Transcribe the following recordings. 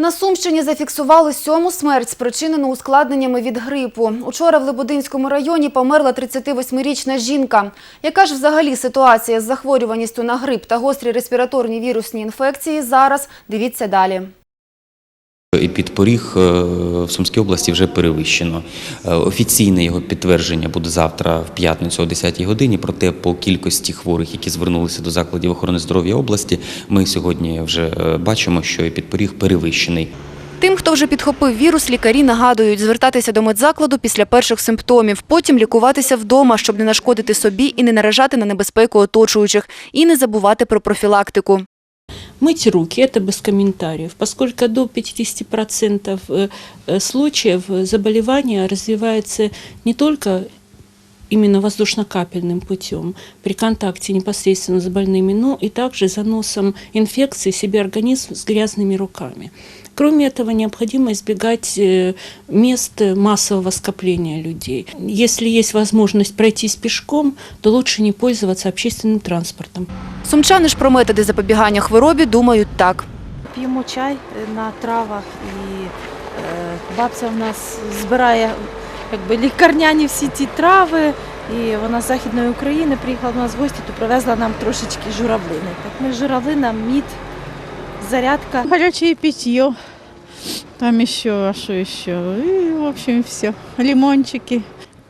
На Сумщині зафіксували сьому смерть, спричинену ускладненнями від грипу. Учора в Лебединському районі померла 38-річна жінка. Яка ж взагалі ситуація з захворюваністю на грип та гострі респіраторні вірусні інфекції зараз? Дивіться далі. Підпоріг е, в Сумській області вже перевищено. Е, Офіційне його підтвердження буде завтра в п'ятницю о 10-й годині. Проте по кількості хворих, які звернулися до закладів охорони здоров'я області, ми сьогодні вже е, бачимо, що і підпоріг перевищений. Тим, хто вже підхопив вірус, лікарі нагадують звертатися до медзакладу після перших симптомів, потім лікуватися вдома, щоб не нашкодити собі і не наражати на небезпеку оточуючих, і не забувати про профілактику. Мыть руки – это без комментариев, поскольку до 50% э, э, случаев заболевание развивается не только именно воздушно-капельным путем при контакте непосредственно с больными, но и также заносом инфекции в себе организм с грязными руками. Кроме этого, необходимо избегать э, мест массового скопления людей. Если есть возможность пройтись пешком, то лучше не пользоваться общественным транспортом. Сумчани ж про методи запобігання хворобі думають так. П'ємо чай е, на травах, і е, бабця в нас збирає якби, лікарняні всі ці трави. І вона з Західної України приїхала до нас в гості, то привезла нам трошечки журавлини. Так ми журавлина, мід, зарядка. Горячее питье. Там еще, а что еще? И, в общем, все. Лимончики.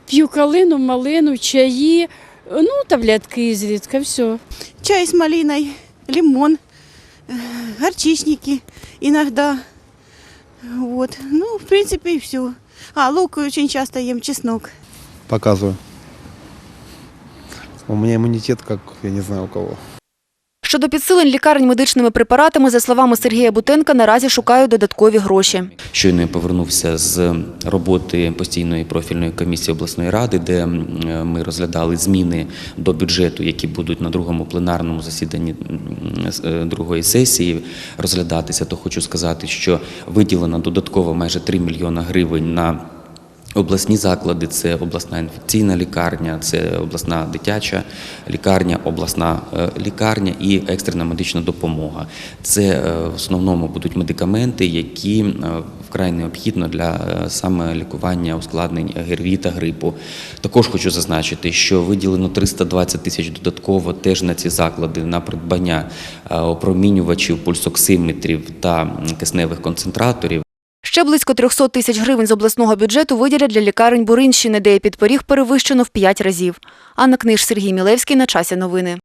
П'ю калину, малину, чаї, ну, таблетки изредка, все. чай с малиной, лимон, э, горчичники иногда. Вот. Ну, в принципе, и все. А, лук очень часто ем, чеснок. Показываю. У меня иммунитет, как я не знаю у кого. Щодо підсилень лікарень медичними препаратами, за словами Сергія Бутенка, наразі шукають додаткові гроші. Щойно я повернувся з роботи постійної профільної комісії обласної ради, де ми розглядали зміни до бюджету, які будуть на другому пленарному засіданні е, другої сесії розглядатися. То хочу сказати, що виділено додатково майже 3 мільйона гривень на Обласні заклади це обласна інфекційна лікарня, це обласна дитяча лікарня, обласна е, лікарня і екстрена медична допомога. Це е, в основному будуть медикаменти, які е, вкрай необхідно для саме лікування ускладнень ГРВІ та грипу. Також хочу зазначити, що виділено 320 тисяч додатково теж на ці заклади на придбання опромінювачів, пульсоксиметрів та кисневих концентраторів. Ще близько 300 тисяч гривень з обласного бюджету виділять для лікарень Буринщини, де є підпоріг перевищено в 5 разів. Анна Книж, Сергій Мілевський. На часі новини.